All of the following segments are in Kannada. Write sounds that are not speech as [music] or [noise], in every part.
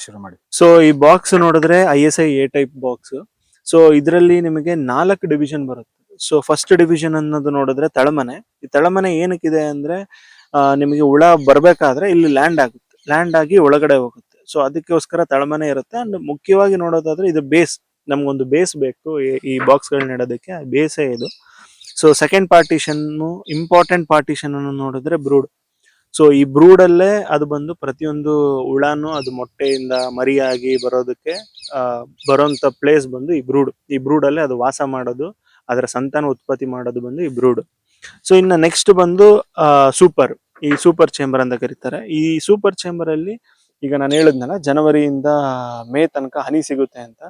ಶುರು ಮಾಡಿ. ಸೊ ಈ ಬಾಕ್ಸ್ ನೋಡಿದ್ರೆ I S I A type box so ಇದರಲ್ಲಿ ನಿಮಗೆ ನಾಲ್ಕು ಡಿವಿಷನ್ ಬರುತ್ತೆ. ಸೊ ಫಸ್ಟ್ ಡಿವಿಷನ್ ಅನ್ನೋದು ನೋಡಿದ್ರೆ ತಳಮನೆ. ಈ ತಳಮನೆ ಏನಕ್ಕಿದೆ ಅಂದ್ರೆ ನಿಮಗೆ ಹುಳ ಬರ್ಬೇಕಾದ್ರೆ ಇಲ್ಲಿ ಲ್ಯಾಂಡ್ ಆಗುತ್ತೆ. ಲ್ಯಾಂಡ್ ಆಗಿ ಒಳಗಡೆ ಹೋಗುತ್ತೆ. ಸೊ ಅದಕ್ಕೋಸ್ಕರ ತಳಮನೆ ಇರುತ್ತೆ. ಅಂಡ್ ಮುಖ್ಯವಾಗಿ ನೋಡೋದಾದ್ರೆ ಇದು ಬೇಸ್ ನಮ್ಗೊಂದು ಬೇಸ್ ಬೇಕು. ಈ- ಬಾಕ್ಸ್ಗಳನ್ನ ಬಾಕ್ಸ್ ಗಳನ್ನ ಇಡೋದಕ್ಕೆ ಬೇಸೇ ಇದು. So second partition important partition ಅನ್ನು ನೋಡಿದ್ರೆ ಬ್ರೂಡ್ ಸೊ ಈ ಬ್ರೂಡ್ ಅಲ್ಲೇ ಅದು ಬಂದು ಪ್ರತಿಯೊಂದು ಹುಳಾನು ಅದು ಮೊಟ್ಟೆಯಿಂದ ಮರಿಯಾಗಿ ಬರೋದಕ್ಕೆ ಆ, ಬರೋಂತ ಪ್ಲೇಸ್ ಬಂದು ಈ ಬ್ರೂಡ್. ಈ ಬ್ರೂಡ್ ಅಲ್ಲೇ ಅದು ವಾಸ ಮಾಡೋದು ಅದರ ಸಂತಾನ ಉತ್ಪತ್ತಿ ಮಾಡೋದು ಬಂದು ಈ ಬ್ರೂಡ್. ಸೊ ಇನ್ನು ನೆಕ್ಸ್ಟ್ ಬಂದು ಸೂಪರ್ ಈ ಸೂಪರ್ ಚೇಂಬರ್ ಅಂತ ಕರೀತಾರೆ. ಈ ಸೂಪರ್ ಚೇಂಬರ್ ಅಲ್ಲಿ ಈಗ ನಾನು ಹೇಳಿದ್ನಲ್ಲ ಜನವರಿಯಿಂದ ಮೇ ತನಕ ಹನಿ ಸಿಗುತ್ತೆ ಅಂತ.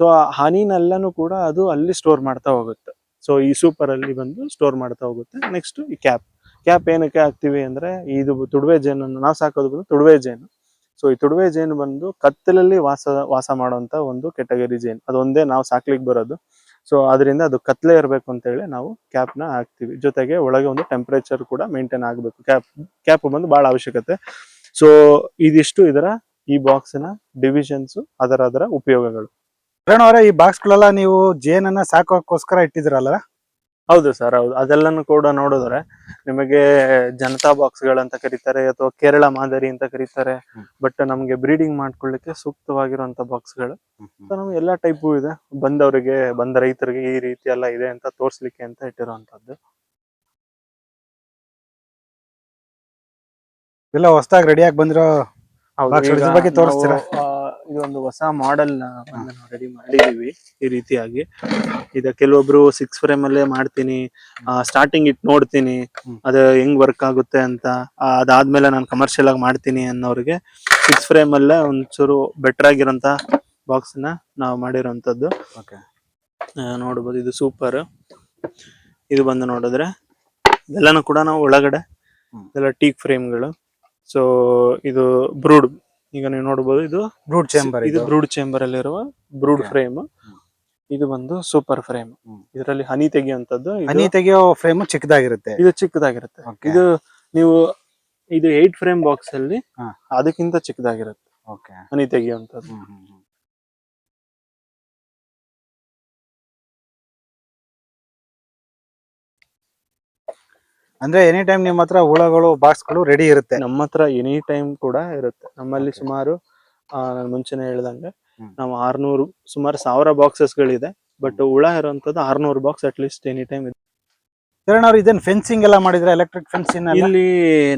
ಸೊ ಆ ಹನಿನೆಲ್ಲನೂ ಕೂಡ ಅದು ಅಲ್ಲಿ ಸ್ಟೋರ್ ಮಾಡ್ತಾ ಹೋಗುತ್ತೆ. ಸೊ ಈ ಸೂಪರ್ ಅಲ್ಲಿ ಬಂದು ಸ್ಟೋರ್ ಮಾಡ್ತಾ ಹೋಗುತ್ತೆ. ನೆಕ್ಸ್ಟ್ ಈ ಕ್ಯಾಪ್ ಕ್ಯಾಪ್ ಏನಕ್ಕೆ ಹಾಕ್ತಿವಿ ಅಂದ್ರೆ ಇದು ತುಡುವೆ ಜೇನನ್ನು ನಾವು ಸಾಕೋದು ಬಂದು ತುಡುವೆ ಜೇನು. ಸೊ ಈ ತುಡುವೆ ಜೇನು ಬಂದು ಕತ್ತಲಲ್ಲಿ ವಾಸ ವಾಸ ಮಾಡುವಂತ ಒಂದು ಕೆಟಗರಿ ಜೇನು. ಅದೊಂದೇ ನಾವು ಸಾಕ್ಲಿಕ್ಕೆ ಬರೋದು. ಸೊ ಅದರಿಂದ ಅದು ಕತ್ತಲೆ ಇರಬೇಕು ಅಂತ ಹೇಳಿ ನಾವು ಕ್ಯಾಪ್ನ ಹಾಕ್ತಿವಿ. ಜೊತೆಗೆ ಒಳಗೆ ಒಂದು ಟೆಂಪರೇಚರ್ ಕೂಡ ಮೇಂಟೈನ್ ಆಗಬೇಕು. ಕ್ಯಾಪ್ ಕ್ಯಾಪ್ ಬಂದು ಬಹಳ ಅವಶ್ಯಕತೆ. ಸೊ ಇದಿಷ್ಟು ಇದರ ಈ ಬಾಕ್ಸ್ನ ಡಿವಿಷನ್ಸ್ ಅದರ ಅದರ ಉಪಯೋಗಗಳು. ಅವರೇ, ಈ ಬಾಕ್ಸ್ ಗಳೆಲ್ಲ ನೀವು ಜೇನನ್ನ ಸಾಕೋಕ್ಕೋಸ್ಕರ ಇಟ್ಟಿದ್ರಲ್ಲ ಹೌದು ಸರ್ ಹೌದು. ಅದೆಲ್ಲಾನು ಕೂಡ ನೋಡಿದ್ರೆ ನಿಮಗೆ ಜನತಾ ಬಾಕ್ಸ್ ಗಳಂತ ಕರೀತಾರೆ ಅಥವಾ ಕೇರಳ ಮಾದರಿ ಅಂತ ಕರೀತಾರೆ. ಬಟ್ ನಮ್ಗೆ ಬ್ರೀಡಿಂಗ್ ಮಾಡ್ಕೊಳ್ಳಿಕ್ಕೆ ಸೂಕ್ತವಾಗಿರುವಂತ ಬಾಕ್ಸ್ಗಳು. ನಮ್ಗೆ ಎಲ್ಲಾ ಟೈಪು ಇದೆ. ಬಂದವರಿಗೆ ಬಂದ ರೈತರಿಗೆ ಈ ರೀತಿ ಎಲ್ಲ ಇದೆ ಅಂತ ತೋರ್ಸ್ಲಿಕ್ಕೆ ಅಂತ ಇಟ್ಟಿರುವಂತದ್ದು. ಎಲ್ಲ ಹೊಸದಾಗಿ ರೆಡಿಯಾಗಿ ಬಂದಿರೋ ಬಗ್ಗೆ ತೋರಿಸ್ತೀರಾ? ಆ, ಒಂದು ಹೊಸ ಮಾಡೆಲ್ ನಾವು ರೆಡಿ ಮಾಡಿದೀವಿ ಈ ರೀತಿಯಾಗಿ. ಈಗ ಕೆಲವೊಬ್ರು ಸಿಕ್ಸ್ ಫ್ರೇಮ್ ಅಲ್ಲೇ ಮಾಡ್ತೀನಿ ಸ್ಟಾರ್ಟಿಂಗ್ ಇಟ್ ನೋಡ್ತೀನಿ. ಅದು ಹೆಂಗ್ ವರ್ಕ್ ಆಗುತ್ತೆ ಅಂತ ಅದಾದ್ಮೇಲೆ ನಾನು ಕಮರ್ಷಿಯಲ್ ಆಗಿ ಮಾಡ್ತೀನಿ ಅನ್ನೋರಿಗೆ ಸಿಕ್ಸ್ ಫ್ರೇಮ್ ಅಲ್ಲೇ ಒಂಚೂರು ಬೆಟರ್ ಆಗಿರೋಂತ ಬಾಕ್ಸ್ನ ನಾವು ಮಾಡಿರೋಂಥದ್ದು. ನೋಡ್ಬೋದು ಇದು ಸೂಪರ್ ಇದು ಬಂದು ನೋಡಿದ್ರೆ ಎಲ್ಲಾನು ಕೂಡ ನಾವು ಒಳಗಡೆ ಎಲ್ಲ ಟೀಕ್ ಫ್ರೇಮ್ಗಳು ಸೊ ಇದು ಬ್ರೂಡ್ ಈಗ ನೀವು ನೋಡಬಹುದು ಇದು ಬ್ರೂಡ್ ಚೇಂಬರ್ ಇದು ಬ್ರೂಡ್ ಚೇಂಬರ್ ಅಲ್ಲಿರುವ ಬ್ರೂಡ್ ಫ್ರೇಮ್. ಇದು ಬಂದು ಸೂಪರ್ ಫ್ರೇಮ್. ಇದರಲ್ಲಿ ಹನಿ ತೆಗೆಯುವಂತದ್ದು ಹನಿ ತೆಗೆಯೋ ಫ್ರೇಮ್ ಚಿಕ್ಕದಾಗಿರುತ್ತೆ. ಇದು ಚಿಕ್ಕದಾಗಿರುತ್ತೆ. ಇದು ನೀವು ಇದು ಏಟ್ ಫ್ರೇಮ್ ಬಾಕ್ಸ್ ಅಲ್ಲಿ ಅದಕ್ಕಿಂತ ಚಿಕ್ಕದಾಗಿರುತ್ತೆ. ಹನಿ ತೆಗೆಯುವಂತದ್ದು ಅಂದ್ರೆ ಎನಿ ಟೈಮ್ ನಿಮ್ಮ ಹತ್ರ ಹುಳಗಳು ಬಾಕ್ಸ್ಗಳು ರೆಡಿ ಇರುತ್ತೆ. ನಮ್ಮ ಹತ್ರ ಎನಿ ಟೈಮ್ ಕೂಡ ಇರುತ್ತೆ. ನಮ್ಮಲ್ಲಿ ಸುಮಾರು ಆ, ನಾನು ಮುಂಚೆನೆ ಹೇಳ್ದಂಗೆ ಹ್ಮ್. ನಾವು ಆರ್ನೂರು ಸುಮಾರು ಸಾವಿರ ಬಾಕ್ಸಸ್ ಗಳಿದೆ ಬಟ್ ಹುಳ ಇರುವಂತದ್ದು ಆರ್ನೂರು box at least any time ಇದೆ. ಕಿರಣ್ ಅವ್ರು ಇದನ್ನ ಫೆನ್ಸಿಂಗ್ ಎಲ್ಲ ಮಾಡಿದ್ರೆ ಎಲೆಕ್ಟ್ರಿಕ್ ಫೆನ್ಸಿಂಗ್ ಇಲ್ಲಿ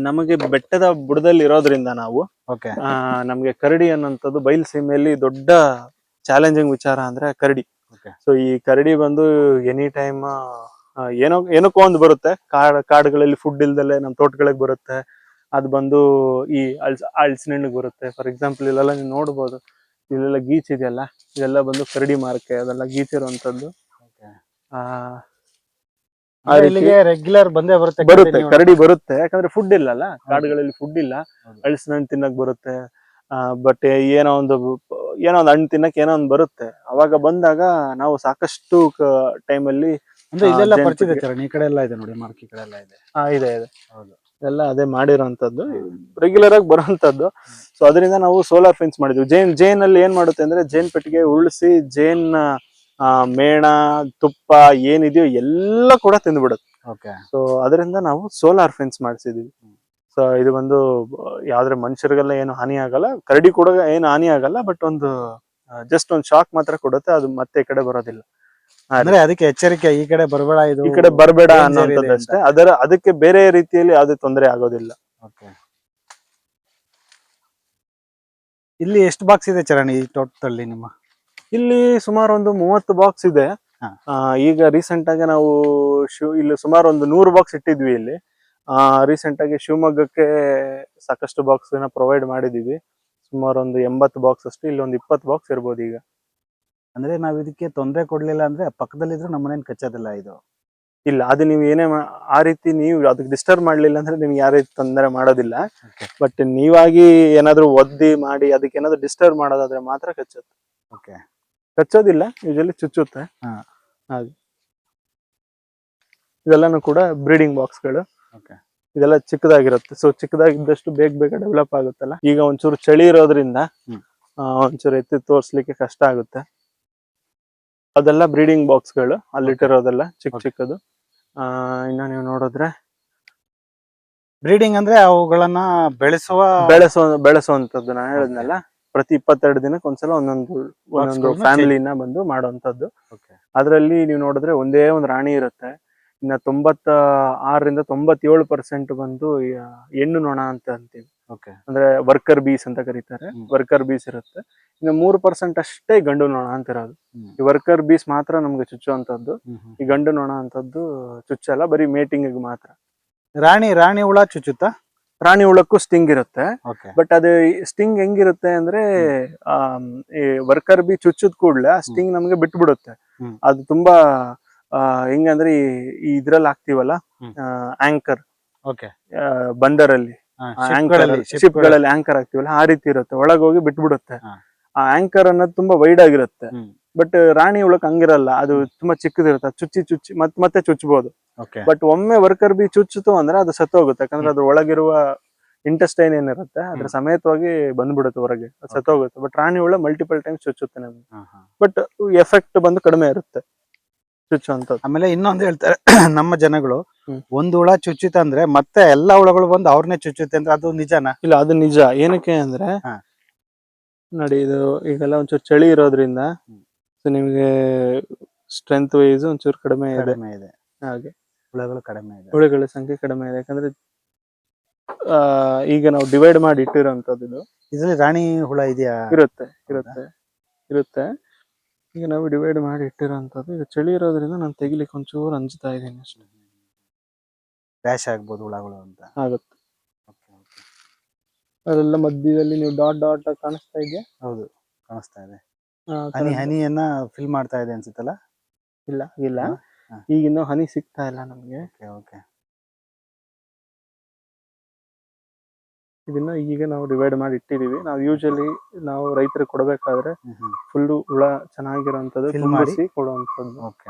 ನಮಗೆ ಬೆಟ್ಟದ ಬುಡದಲ್ಲಿ ಇರೋದ್ರಿಂದ ನಾವು ಓಕೆ ಆ, ನಮ್ಗೆ ಕರಡಿ ಅನ್ನೋಂಥದ್ದು ಬಯಲು ಸೀಮೆಯಲ್ಲಿ ದೊಡ್ಡ ಚಾಲೆಂಜಿಂಗ್ ವಿಚಾರ ಅಂದ್ರೆ ಕರಡಿ. Okay. ಸೊ ಈ ಕರಡಿ ಬಂದು ಎನಿ ಟೈಮ್ ಏನೋ ಏನಕ್ಕೋ ಒಂದು ಬರುತ್ತೆ. ಕಾಡ್ ಕಾಡುಗಳಲ್ಲಿ ಫುಡ್ ಇಲ್ದಲೆ ನಮ್ಮ ತೋಟಗಳಿಗೆ ಬರುತ್ತೆ. ಅದು ಬಂದು ಈ ಅಳ್ಸ್ ಹಣ್ಣಿಗೆ ಬರುತ್ತೆ. ಫಾರ್ ಎಕ್ಸಾಂಪಲ್ ಇಲ್ಲೆಲ್ಲ ನೀವು ನೋಡ್ಬೋದು. ಇಲ್ಲೆಲ್ಲ ಗೀಚ್ ಇದೆಯಲ್ಲ ಇದೆಲ್ಲ ಬಂದು ಕರಡಿ ಮಾರ್ಕೆ ಅದೆಲ್ಲ ಗೀಚ್ ಇರುವಂತದ್ದು ರೆಗ್ಯುಲರ್ ಬಂದೇ ಬರುತ್ತೆ ಬರುತ್ತೆ ಕರಡಿ ಬರುತ್ತೆ. ಯಾಕಂದ್ರೆ ಫುಡ್ ಇಲ್ಲಲ್ಲ ಕಾಡುಗಳಲ್ಲಿ ಫುಡ್ ಇಲ್ಲ. ಅಳ್ಸಿನ ಅಳಿಸಿನ ಹಣ್ಣು ತಿನ್ನಕ್ ಬರುತ್ತೆ. ಬಟ್ ಏನೋ ಒಂದು ಏನೋ ಒಂದು ಹಣ್ಣು ತಿನ್ನಕ್ ಏನೋ ಒಂದು ಬರುತ್ತೆ. ಅವಾಗ ಬಂದಾಗ ನಾವು ಸಾಕಷ್ಟು ಟೈಮಲ್ಲಿ ಅಂದ್ರೆ ಜೇನ್ ಪರಿಚಯ ಈ ಕಡೆ ಎಲ್ಲ ಇದೆ ನೋಡಿ ಮಾರ್ಕ್ ಈ ಕಡೆ ಎಲ್ಲ ಇದೆ. ಇದೆ ಇದೆ. ಹೌದು. ಎಲ್ಲ ಅದೇ ಮಾಡಿರೋಂಥದ್ದು ರೆಗ್ಯುಲರ್ ಆಗಿ ಬರೋಂಥದ್ದು. ಸೊ ಅದರಿಂದ ನಾವು ಸೋಲಾರ್ ಫೆನ್ಸ್ ಮಾಡಿದ್ವಿ ಜೇನ್ ಜೇನ್ ಅಲ್ಲಿ ಏನ್ ಮಾಡುತ್ತೆ ಅಂದ್ರೆ ಜೇನ್ ಪೆಟ್ಟಿಗೆ ಉಳಿಸಿ ಜೇನ್ ಮೇಣ ತುಪ್ಪ ಏನಿದೆಯೋ ಎಲ್ಲ ಕೂಡ ತಿಂದ್ಬಿಡುತ್ತೆ. ಓಕೆ ಸೊ ಅದರಿಂದ ನಾವು ಸೋಲಾರ್ ಫೆನ್ಸ್ ಮಾಡಿಸಿದೀವಿ ಸೊ ಇದು ಬಂದು ಯಾವ್ದ್ರ ಮನುಷ್ಯರಿಗೆಲ್ಲ ಏನು ಹಾನಿ ಆಗಲ್ಲ. ಕರಡಿ ಕೂಡ ಏನು ಹಾನಿ ಆಗಲ್ಲ ಬಟ್ ಒಂದು ಜಸ್ಟ್ ಒಂದು ಶಾಕ್ ಮಾತ್ರ ಕೊಡುತ್ತೆ. ಅದು ಮತ್ತೆ ಈ ಕಡೆ ಬರೋದಿಲ್ಲ. ಹಾ. ಅಂದ್ರೆ ಅದಕ್ಕೆ ಎಚ್ಚರಿಕೆ ಈ ಕಡೆ ಬರಬೇಡ ಇದು ಈ ಕಡೆ ಬರಬೇಡ ಅನ್ನೋದಷ್ಟೇ ಅದರ ಅದಕ್ಕೆ ಬೇರೆ ರೀತಿಯಲ್ಲಿ ಯಾವುದೇ ತೊಂದರೆ ಆಗೋದಿಲ್ಲ. ಇಲ್ಲಿ ಎಷ್ಟು ಬಾಕ್ಸ್ ಇದೆ ಚರಣ್ ಈ ತೋಟದಲ್ಲಿ ನಿಮ್ಮ? ಇಲ್ಲಿ ಸುಮಾರು ಒಂದು ಮೂವತ್ತು ಬಾಕ್ಸ್ ಇದೆ. ಆ, ಈಗ ರೀಸೆಂಟ್ ಆಗಿ ನಾವು ಶಿವ್ ಇಲ್ಲಿ ಸುಮಾರು ಒಂದು ನೂರು ಬಾಕ್ಸ್ ಇಟ್ಟಿದ್ವಿ ಇಲ್ಲಿ. ರೀಸೆಂಟ್ ಆಗಿ ಶಿವಮೊಗ್ಗಕ್ಕೆ ಸಾಕಷ್ಟು ಬಾಕ್ಸ್ ಪ್ರೊವೈಡ್ ಮಾಡಿದೀವಿ ಸುಮಾರು ಒಂದು ಎಂಬತ್ತು ಬಾಕ್ಸ್ ಅಷ್ಟು ಇಲ್ಲಿ ಒಂದು ಇಪ್ಪತ್ತು ಬಾಕ್ಸ್ ಇರ್ಬೋದು ಈಗ. ಅಂದ್ರೆ ನಾವು ಇದಕ್ಕೆ ತೊಂದರೆ ಕೊಡ್ಲಿಲ್ಲ ಅಂದ್ರೆ ಪಕ್ಕದಲ್ಲಿದ್ರು ನಮ್ಮನೇನ್ ಕಚ್ಚೋದಿಲ್ಲ ಇದು. ಇಲ್ಲ ಅದು ನೀವು ಏನೇ ಮಾ- ಆ ರೀತಿ ನೀವು ಅದಕ್ಕೆ ಡಿಸ್ಟರ್ಬ್ ಮಾಡ್ಲಿಲ್ಲ ಅಂದ್ರೆ ನಿಮ್ಗೆ ಯಾವ ರೀತಿ ತೊಂದರೆ ಮಾಡೋದಿಲ್ಲ. ಬಟ್ ನೀವಾಗಿ ಏನಾದ್ರು ಒದ್ದಿ ಮಾಡಿ ಅದಕ್ಕೆ ಏನಾದ್ರು ಡಿಸ್ಟರ್ಬ್ ಮಾಡೋದಾದ್ರೆ ಮಾತ್ರ ಕಚ್ಚುತ್ತೆ. Okay ಕಚ್ಚೋದಿಲ್ಲ usually ಚುಚ್ಚುತ್ತೆ. ಹಾ. ಹಾಗೆ. ಇದೆಲ್ಲಾನು ಕೂಡ ಬ್ರೀಡಿಂಗ್ ಬಾಕ್ಸ್ಗಳು Okay. ಇದೆಲ್ಲ ಚಿಕ್ಕದಾಗಿರುತ್ತೆ. ಸೊ ಚಿಕ್ಕದಾಗಿದ್ದಷ್ಟು ಬೇಗ ಬೇಗ ಡೆವಲಪ್ ಆಗುತ್ತಲ್ಲ. ಈಗ ಒಂಚೂರು ಚಳಿ ಇರೋದ್ರಿಂದ ಹ್ಮ್. ಆ, ಒಂಚೂರು ಎತ್ತಿ ತೋರ್ಸ್ಲಿಕ್ಕೆ ಕಷ್ಟ ಆಗುತ್ತೆ. ಅದೆಲ್ಲ ಬ್ರೀಡಿಂಗ್ ಬಾಕ್ಸ್ಗಳು ಅಲ್ಲಿಟ್ಟಿರೋದೆಲ್ಲ ಚಿಕ್ಕ ಚಿಕ್ಕದು. ಆ, ಇನ್ನ ನೀವು ನೋಡಿದ್ರೆ ಬ್ರೀಡಿಂಗ್ ಅಂದ್ರೆ ಅವುಗಳನ್ನ ಬೆಳೆಸುವ ಬೆಳೆಸೋ ಬೆಳೆಸುವಂತದ್ದು ನಾನು ಹೇಳಿದ್ನಲ್ಲ. ಪ್ರತಿ ಇಪ್ಪತ್ತೆರಡು ದಿನಕ್ಕೆ ಒಂದ್ಸಲ ಒಂದೊಂದು ಒಂದೊಂದು ಗಳನ್ನ ಫ್ಯಾಮಿಲಿನ ಬಂದು ಮಾಡುವಂತದ್ದು Okay. ಅದರಲ್ಲಿ ನೀವು ನೋಡಿದ್ರೆ ಒಂದೇ ಒಂದು ರಾಣಿ ಇರುತ್ತೆ. ಇನ್ನ ತೊಂಬತ್ತ ಆರರಿಂದ ತೊಂಬತ್ತೇಳು ಪರ್ಸೆಂಟ್ ಬಂದು ಈ, ಆ, ಹೆಣ್ಣು ನೊಣ ಅಂತ ಅಂತೀವಿ. ಅಂದ್ರೆ ವರ್ಕರ್ ಬೀಸ್ ಅಂತ ಕರೀತಾರೆ. ವರ್ಕರ್ ಬೀಸ್ ಇರುತ್ತೆ. ಇನ್ನು ಮೂರು ಪರ್ಸೆಂಟ್ ಅಷ್ಟೇ ಗಂಡು ನೊಣ ಅಂತ ಇರೋದು. ಈ ವರ್ಕರ್ ಬೀಸ್ ಮಾತ್ರ ನಮ್ಗೆ ಚುಚ್ಚುವಂತದ್ದು ಈ ಗಂಡು ನೊಣ ಅಂತದ್ದು ಚುಚ್ಚಲ್ಲ ಬರೀ ಮೇಟಿಂಗ್ ಮಾತ್ರ. ರಾಣಿ ರಾಣಿ ಹುಳ ಚುಚ್ಚುತ್ತ? ರಾಣಿ ಹುಳಕ್ಕೂ ಸ್ಟಿಂಗ್ ಇರುತ್ತೆ. ಬಟ್ ಅದು ಸ್ಟಿಂಗ್ ಹೆಂಗಿರುತ್ತೆ ಅಂದ್ರೆ ಈ ವರ್ಕರ್ ಬಿ ಚುಚ್ಚದ್ ಕೂಡಲೇ ಆ ಸ್ಟಿಂಗ್ ನಮ್ಗೆ ಬಿಟ್ಬಿಡುತ್ತೆ. ಬಿಡುತ್ತೆ ಅದು ತುಂಬಾ ಹೆಂಗಂದ್ರೆ ಈ ಇದ್ರಲ್ಲಿ ಹಾಕ್ತಿವಲ್ಲ. ಆಂಕರ್ ಬಂದರಲ್ಲಿ. ಶಿಪ್ಗಳಲ್ಲಿ ಆಂಕರ್ ಆಗ್ತಿವಲ್ಲ ಆ ರೀತಿ ಇರುತ್ತೆ. ಒಳಗೆ ಹೋಗಿ ಬಿಟ್ಬಿಡುತ್ತೆ. ಆ ಆಂಕರ್ ಅನ್ನೋದು ತುಂಬಾ ವೈಡ್ ಆಗಿರುತ್ತೆ. ಬಟ್ ರಾಣಿ ಹುಳಕ್ ಹಂಗಿರಲ್ಲ. ಅದು ತುಂಬಾ ಚಿಕ್ಕದಿರುತ್ತೆ. ಚುಚ್ಚಿ ಚುಚ್ಚಿ ಮತ್ ಮತ್ತೆ ಚುಚ್ಚಬಹುದು ಬಟ್ ಒಮ್ಮೆ ವರ್ಕರ್ ಬಿ ಚುಚ್ಚಿತು ಅಂದ್ರೆ ಅದು ಸತ್ತೋಗುತ್ತೆ. ಯಾಕಂದ್ರೆ ಅದ್ರ ಒಳಗಿರುವ ಇಂಟೆಸ್ಟೈನ್ ಏನಿರುತ್ತೆ ಅದ್ರ. ಸಮೇತವಾಗಿ ಬಂದ್ಬಿಡುತ್ತೆ ಹೊರಗೆ. ಅದು ಸತ್ತೋಗುತ್ತೆ. ಬಟ್ ರಾಣಿ ಹುಳ ಮಲ್ಟಿಪಲ್ ಟೈಮ್ಸ್ ಚುಚ್ಚುತ್ತೆ ನಮ್ಗೆ. ಬಟ್ ಎಫೆಕ್ಟ್ ಬಂದು ಕಡಿಮೆ ಇರುತ್ತೆ. ಚುಚ್ಚುವಂಥದ್ದು. ಆಮೇಲೆ ಇನ್ನೊಂದು ಹೇಳ್ತಾರೆ [clears throat] ನಮ್ಮ ಜನಗಳು. ಒಂದು ಹುಳ ಚುಚ್ಚುತ್ತೆ ಚುಚ್ಚಿತಂದ್ರೆ ಮತ್ತೆ ಎಲ್ಲಾ ಹುಳಗಳು ಬಂದು ಅವ್ರನ್ನೇ ಚುಚ್ಚುತ್ತೆ ಅಂದ್ರೆ ಅದು ನಿಜನಾ? ಇಲ್ಲ ಅದು ನಿಜ. ಏನಕ್ಕೆ ಅಂದ್ರೆ ಹಾ. ನೋಡಿ ಇದು ಈಗೆಲ್ಲ ಒಂಚೂರು ಚಳಿ ಇರೋದ್ರಿಂದ ಸೊ ನಿಮ್ಗೆ ಸ್ಟ್ರೆಂತ್ ವೈಸ್ ಒಂಚೂರು ಕಡಿಮೆ ಇದೆ. ಕಡಿಮೆ ಇದೆ. ಹಾಗೆ. ಹುಳಗಳು ಕಡಿಮೆ ಇದೆ. ಹುಳಗಳ ಸಂಖ್ಯೆ ಕಡಿಮೆ ಇದೆ. ಯಾಕಂದ್ರೆ ಆ, ಈಗ ನಾವು ಡಿವೈಡ್ ಮಾಡಿ ಇಟ್ಟಿರೋಂಥದ್ದು ಇದು. ಇದ್ರಲ್ಲಿ ರಾಣಿ ಹುಳ ಇದೆಯಾ? ಇರುತ್ತೆ ಇರುತ್ತೆ ಇರುತ್ತೆ. ಈಗ ನಾವು ಡಿವೈಡ್ ಮಾಡಿ ಇಟ್ಟಿರೋಂಥದ್ದು ಈಗ ಚಳಿ ಇರೋದ್ರಿಂದ ನಾನು ತೆಗಿಲಿಕ್ಕೆ ಒಂಚೂರು ಅಂಜ್ತಾ ಇದ್ದೀನಿ ಅಷ್ಟೇ. ರ್ಯಾಶ್ ಆಗ್ಬೋದು ಹುಳಗಳು ಅಂತ. ಆಗುತ್ತೆ. Okay, okay. ಅದೆಲ್ಲ ಮಧ್ಯದಲ್ಲಿ ನೀವು ಡಾಟ್ ಡಾಟ್ ಕಾಣಿಸ್ತಾ ಇದೆಯಾ? ಹೌದು ಕಾಣಿಸ್ತಾ ಇದೆ. ಆ, ಹನಿ. ಹನಿಯನ್ನ ಫಿಲ್ ಮಾಡ್ತಾ ಇದೆ ಅನ್ಸುತ್ತಲ್ಲ? ಇಲ್ಲ ಇಲ್ಲ. ಹಾ, ಹಾ. ಈಗ ಇನ್ನೂ ಹನಿ ಸಿಗ್ತಾ ಇಲ್ಲ ನಮ್ಗೆ. ಓಕೆ ಓಕೆ ಇದನ್ನ ಈಗ ನಾವು ಡಿವೈಡ್ ಮಾಡಿ ಇಟ್ಟಿದೀವಿ ನಾವು ಯೂಶಲಿ ನಾವು ರೈತರಿಗೆ ಕೊಡಬೇಕಾದ್ರೆ ಫುಲ್ ಹುಳ ಚೆನ್ನಾಗಿರೋಂಥದ್ದು ಫಿಲ್ ಮಾಡಿ? ತುಂಬಿಸಿ ಕೊಡುವಂಥದ್ದು. ಓಕೆ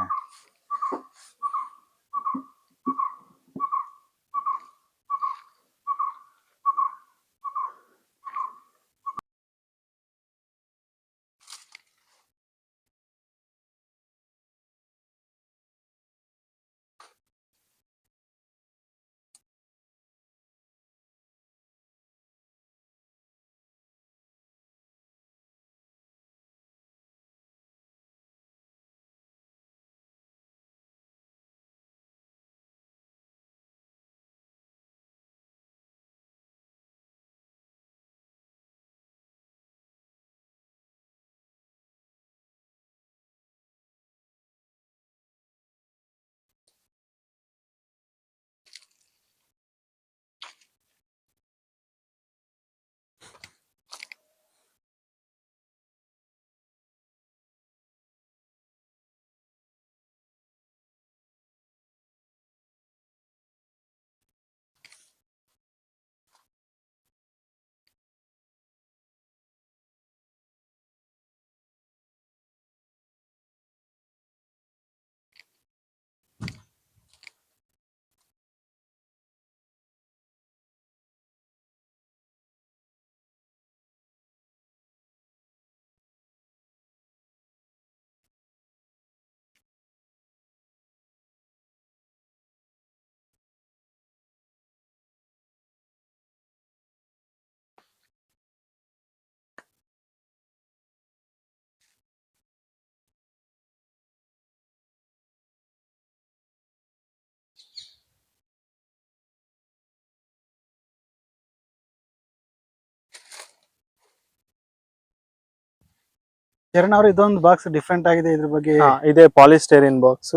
ಚರಣ್ ಅವ್ರು ಇದೊಂದು ಬಾಕ್ಸ್ ಡಿಫ್ರೆಂಟ್ ಆಗಿದೆ ಇದ್ರ ಬಗ್ಗೆ. ಇದೆ ಪಾಲಿಸ್ಟೇರಿಯನ್ ಬಾಕ್ಸ್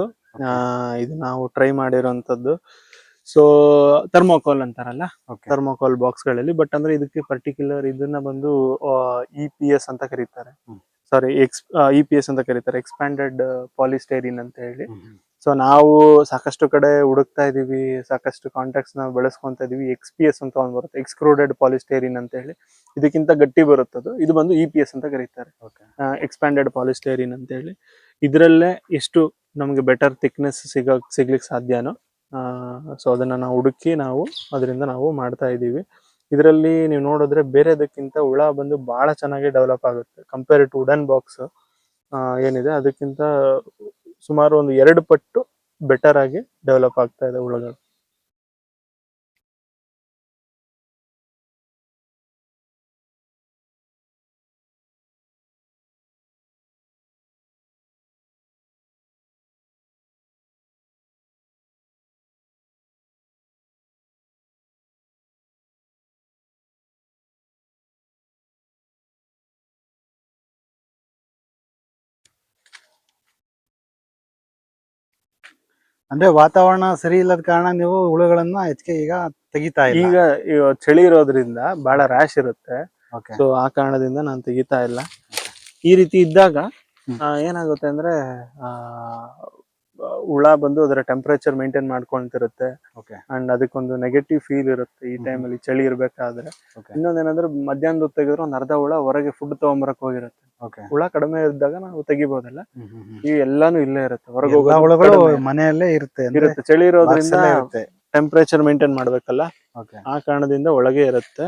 ಇದು ನಾವು ಟ್ರೈ ಮಾಡಿರೋಂಥದ್ದು ಸೊ ಥರ್ಮೋಕೋಲ್ ಅಂತಾರಲ್ಲ? ಥರ್ಮೋಕೋಲ್ ಬಾಕ್ಸ್ಗಳಲ್ಲಿ ಬಟ್ ಅಂದ್ರೆ ಇದಕ್ಕೆ ಪರ್ಟಿಕ್ಯುಲರ್ ಇದನ್ನ ಬಂದು ಇ ಪಿ ಎಸ್ ಅಂತ ಕರೀತಾರೆ. Sorry X E P S ಅಂತ ಕರೀತಾರೆ. ಎಕ್ಸ್ಪ್ಯಾಂಡೆಡ್ ಪಾಲಿಸ್ಟೇರಿನ್ ಅಂತ ಹೇಳಿ. ಸೊ ನಾವು ಸಾಕಷ್ಟು ಕಡೆ ಹುಡುಕ್ತಾ ಇದೀವಿ ಸಾಕಷ್ಟು ಕಾಂಟ್ಯಾಕ್ಟ್ಸ್ ನಾವು ಬೆಳೆಸ್ಕೊಂತ ಇದೀವಿ ಎಕ್ಸ್ ಪಿ ಎಸ್ ಅಂತ ಒಂದು ಬರುತ್ತೆ ಎಕ್ಸ್ಕ್ರೂಡೆಡ್ ಪಾಲಿಸ್ಟೇರಿನ್ ಅಂತ ಹೇಳಿ. ಇದಕ್ಕಿಂತ ಗಟ್ಟಿ ಬರುತ್ತದು ಇದು ಬಂದು ಇ ಪಿ ಎಸ್ ಅಂತ ಕರೀತಾರೆ. ಓಕೆ ಎಕ್ಸ್ಪ್ಯಾಂಡೆಡ್ ಪಾಲಿಸ್ಟೇರಿನ್ ಅಂತ ಹೇಳಿ. ಇದರಲ್ಲೇ ಎಷ್ಟು ನಮಗೆ ಬೆಟರ್ ಥಿಕ್ನೆಸ್ ಸಿಗ ಸಿಗ್ಲಿಕ್ಕೆ ಸಾಧ್ಯನೋ ಸೊ ಅದನ್ನ ನಾವು ಹುಡುಕಿ ನಾವು ಅದರಿಂದ ನಾವು ಮಾಡ್ತಾ ಇದ್ದೀವಿ ಇದರಲ್ಲಿ ನೀವು ನೋಡಿದ್ರೆ ಬೇರೆದಕ್ಕಿಂತ ಹುಳ ಬಂದು ಬಹಳ ಚೆನ್ನಾಗಿ ಡೆವಲಪ್ ಆಗುತ್ತೆ. ಕಂಪೇರ್ ಟು ವುಡನ್ ಬಾಕ್ಸ್ ಏನಿದೆ ಅದಕ್ಕಿಂತ ಸುಮಾರು ಒಂದು ಎರಡು ಪಟ್ಟು ಬೆಟರ್ ಆಗಿ ಡೆವಲಪ್ ಆಗ್ತಾ ಇದೆ ಹುಳಗಳು. ಅಂದ್ರೆ ವಾತಾವರಣ ಸರಿ ಇಲ್ಲದ ಕಾರಣ ನೀವು ಹುಳುಗಳನ್ನ ಹೆಚ್ಚಿಗೆ ಈಗ ತೆಗಿತಾ ಇಲ್ಲ. ಈಗ ಚಳಿ ಇರೋದ್ರಿಂದ ಬಹಳ ರ್ಯಾಶ್ ಇರುತ್ತೆ. ಓಕೆ ಸೊ ಆ ಕಾರಣದಿಂದ ನಾನು ತೆಗಿತಾ ಇಲ್ಲ. ಈ ರೀತಿ ಇದ್ದಾಗ ಆ, ಏನಾಗುತ್ತೆ ಅಂದ್ರೆ ಆ ಹುಳ ಬಂದು ಅದರ ಟೆಂಪರೇಚರ್ ಮೇಂಟೈನ್ ಮಾಡ್ಕೊಂತಿರುತ್ತೆ ಓಕೆ ಅಂಡ್ ಅದಕ್ಕೊಂದು ನೆಗೆಟಿವ್ ಫೀಲ್ ಇರುತ್ತೆ ಈ ಟೈಮ್ ಟೈಮಲ್ಲಿ ಚಳಿ ಇರ್ಬೇಕಾದ್ರೆ. ಇನ್ನೊಂದೇನಂದ್ರೆ ಮಧ್ಯಾಹ್ನದ ಹೊತ್ತು ತೆಗೆದ್ರೆ ಒಂದ್ ಅರ್ಧ ಹುಳ ಹೊರಗೆ ಫುಡ್ ತಗೊಂಬರಕ್ ಹೋಗಿರುತ್ತೆ. ಹುಳ ಕಡಿಮೆ ಇದ್ದಾಗ ನಾವು ತೆಗಿಬಹುದಲ್ಲ ಈ ಎಲ್ಲಾನು ಇಲ್ಲೇ ಇರುತ್ತೆ. ಹೊರಗೆ ಮನೆಯಲ್ಲೇ ಇರುತ್ತೆ ಇರುತ್ತೆ. ಚಳಿ ಇರೋದ್ರಿಂದ ಅಲ್ಲೇ ಟೆಂಪರೇಚರ್ ಮೇಂಟೈನ್ ಮಾಡ್ಬೇಕಲ್ಲ. ಆ ಕಾರಣದಿಂದ ಒಳಗೆ ಇರುತ್ತೆ.